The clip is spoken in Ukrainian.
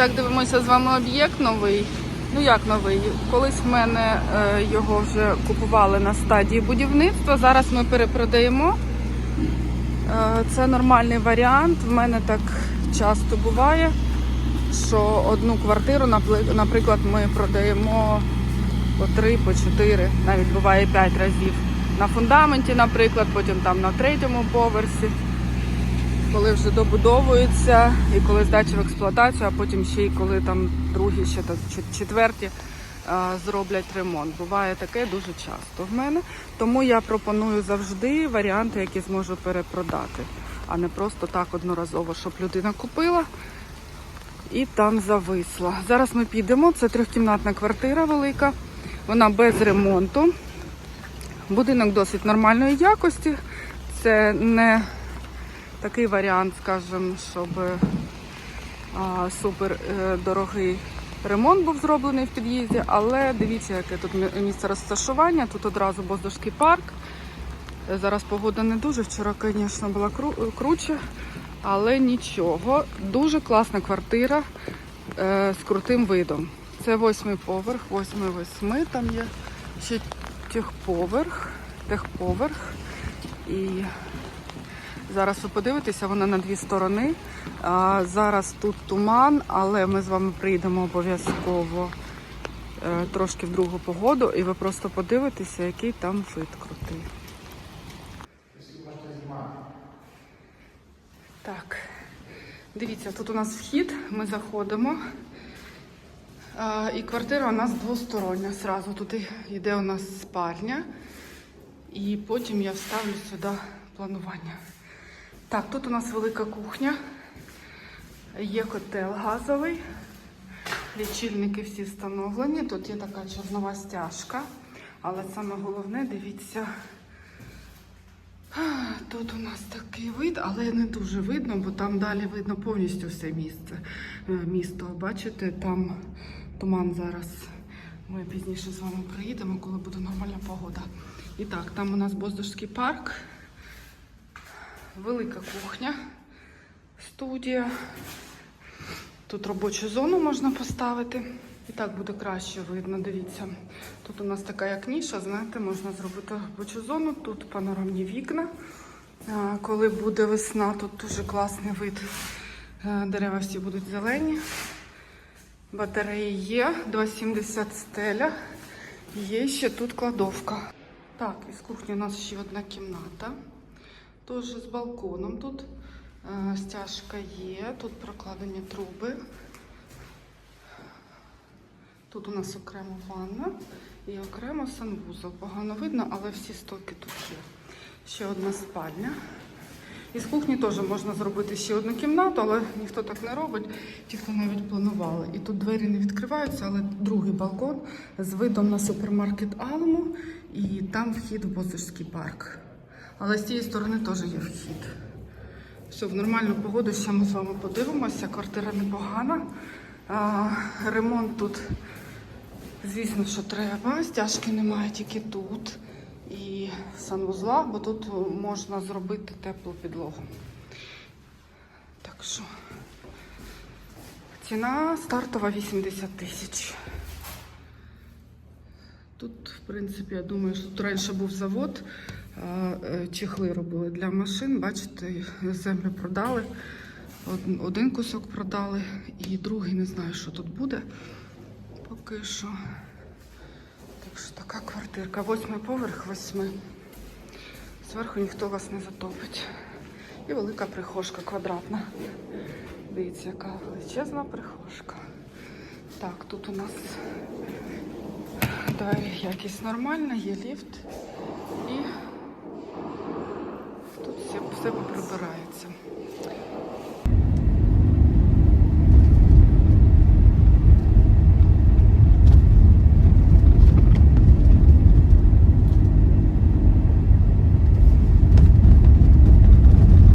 так, дивимося з вами об'єкт новий. Ну як новий? Колись в мене е, його вже купували на стадії будівництва. Зараз ми перепродаємо. Е, це нормальний варіант. В мене так часто буває, що одну квартиру, наприклад, ми продаємо по три, по чотири, навіть буває п'ять разів. На фундаменті, наприклад, потім там на третьому поверсі коли вже добудовується і коли здача в експлуатацію, а потім ще й коли там другі, ще так четверті а, зроблять ремонт. Буває таке дуже часто в мене. Тому я пропоную завжди варіанти, які зможу перепродати, а не просто так одноразово, щоб людина купила і там зависла. Зараз ми підемо. Це трьохкімнатна квартира велика, вона без ремонту. Будинок досить нормальної якості. Це не такий варіант, скажімо, щоб а, супер е, дорогий ремонт був зроблений в під'їзді, але дивіться, яке тут місце розташування. Тут одразу Боздорський парк. Е, Зараз погода не дуже. Вчора, звісно, була кру- круче, але нічого. Дуже класна квартира е, з крутим видом. Це восьмий поверх, восьмий восьми. Там є ще техповерх, техповерх. І Зараз ви подивитеся, вона на дві сторони. Зараз тут туман, але ми з вами прийдемо обов'язково е, трошки в другу погоду, і ви просто подивитеся, який там вид крутий. Так, дивіться, тут у нас вхід, ми заходимо. І квартира у нас двостороння. Сразу тут йде у нас спальня. І потім я вставлю сюди планування. Так, тут у нас велика кухня. Є котел газовий. Лічильники всі встановлені. Тут є така чорнова стяжка. Але саме головне, дивіться, тут у нас такий вид, але не дуже видно, бо там далі видно повністю все місце. е, Місто. Бачите, там туман зараз. Ми пізніше з вами приїдемо, коли буде нормальна погода. І так, там у нас Боздорський парк. Велика кухня, студія. Тут робочу зону можна поставити. І так буде краще видно, дивіться. Тут у нас така як ніша, знаєте, можна зробити робочу зону. Тут панорамні вікна. Коли буде весна, тут дуже класний вид. Е, Дерева всі будуть зелені. Батареї є, 2,70 стеля. Є ще тут кладовка. Так, із кухні у нас ще одна кімната. Теж з балконом тут. Е, Стяжка є, тут прокладені труби. Тут у нас окремо ванна і окремо санвузол. Погано видно, але всі стоки тут є. Ще одна спальня. Із кухні теж можна зробити ще одну кімнату, але ніхто так не робить, ті, хто навіть планували. І тут двері не відкриваються, але другий балкон з видом на супермаркет Алму і там вхід в Бозорський парк. Але з цієї сторони теж є вхід. Все, в нормальну погоду ще ми з вами подивимося. Квартира непогана. А, ремонт тут, звісно, що треба. Стяжки немає тільки тут. І санвузла, бо тут можна зробити теплу підлогу. Так що ціна стартова 80 тисяч. Тут, в принципі, я думаю, що тут раніше був завод, чехли робили для машин. Бачите, землю продали. Один кусок продали і другий не знаю, що тут буде. Поки що. Так що така квартирка. Восьмий поверх, восьми. Зверху ніхто вас не затопить. І велика прихожка квадратна. Дивіться, яка величезна прихожка. Так, тут у нас двері якість нормальна, є ліфт. І все, прибирається.